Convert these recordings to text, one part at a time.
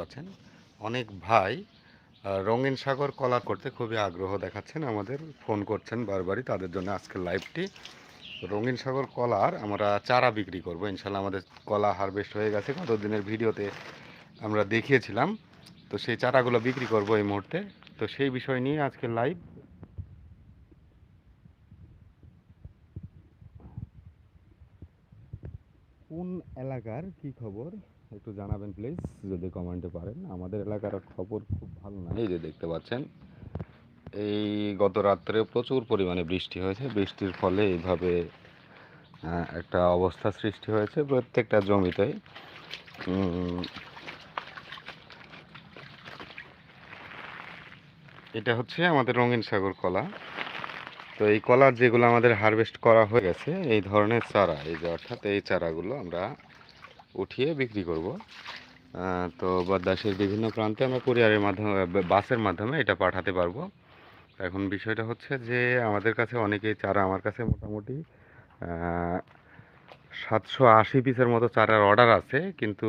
পাচ্ছেন অনেক ভাই রঙিন সাগর কলা করতে খুবই আগ্রহ দেখাচ্ছেন, আমাদের ফোন করছেন বারবারই তাদের জন্য আজকের লাইভটি। রঙিন সাগর কলার আমরা চারা বিক্রি করব, ইনশাল্লাহ আমাদের কলা হারভেস্ট হয়ে গেছে কত দিনের ভিডিওতে আমরা দেখিয়েছিলাম। তো সেই চারাগুলো বিক্রি করব এই মুহূর্তে। তো সেই বিষয় নিয়ে আজকে লাইভ। কোন এলাকার কি খবর? একটু জানাবেন প্লিজ যদি কমেন্টে পারেন। আমাদের এলাকার খবর খুব ভালো না। এই যে দেখতে পাচ্ছেন, এই গত রাত্রে প্রচুর পরিমাণে বৃষ্টি হয়েছে। বৃষ্টির ফলে এইভাবে একটা অবস্থা সৃষ্টি হয়েছে প্রত্যেকটা জমিতেই। এটা হচ্ছে আমাদের রঙিন সাগর কলা। তো এই কলা যেগুলো আমাদের হারভেস্ট করা হয়ে গেছে, এই ধরনের চারা, এই যে অর্থাৎ এই চারাগুলো আমরা উঠিয়ে বিক্রি করব। তো বাদাসের বিভিন্ন প্রান্তে আমরা কুরিয়ারের মাধ্যমে বাসের মাধ্যমে এটা পাঠাতে পারব। এখন বিষয়টা হচ্ছে যে আমাদের কাছে অনেকেই চারা, আমার কাছে মোটামুটি সাতশো আশি পিসের মতো চারার অর্ডার আছে। কিন্তু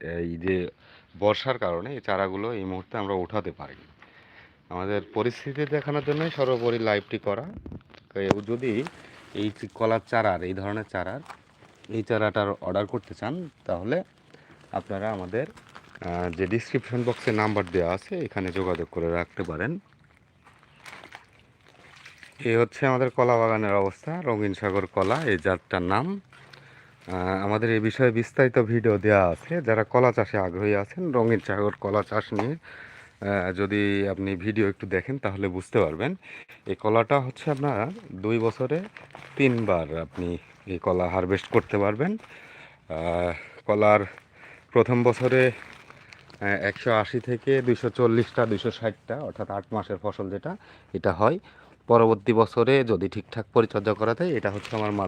এই যে বর্ষার কারণে এই চারাগুলো এই মুহূর্তে আমরা উঠাতে পারিনি। আমাদের পরিস্থিতি দেখানোর জন্যই সর্বোপরি লাইভটি করা। যদি এই কলার চারার, এই ধরনের চারার এই চারাটার অর্ডার করতে চান, তাহলে আপনারা আমাদের যে ডিসক্রিপশন বক্সে নাম্বার দেওয়া আছে, এখানে যোগাযোগ করে রাখতে পারেন। এই হচ্ছে আমাদের কলা বাগানের অবস্থা, রঙিন সাগর কলা, এই জাতটার নাম। আমাদের এই বিষয়ে বিস্তারিত ভিডিও দেওয়া আছে। যারা কলা চাষে আগ্রহী আছেন, রঙিন সাগর কলা চাষ নিয়ে যদি আপনি ভিডিও একটু দেখেন তাহলে বুঝতে পারবেন। এই কলাটা হচ্ছে আপনার দুই বছরে তিনবার আপনি এই কলা হারভেস্ট করতে পারবেন। কলার প্রথম বছরে একশো আশি থেকে দুইশো চল্লিশটা, দুইশো ষাটটা, অর্থাৎ আট মাসের ফসল যেটা, এটা হয়। পরবর্তী বছরে যদি ঠিকঠাক পরিচর্যা করা যায়, এটা হচ্ছে আমার মা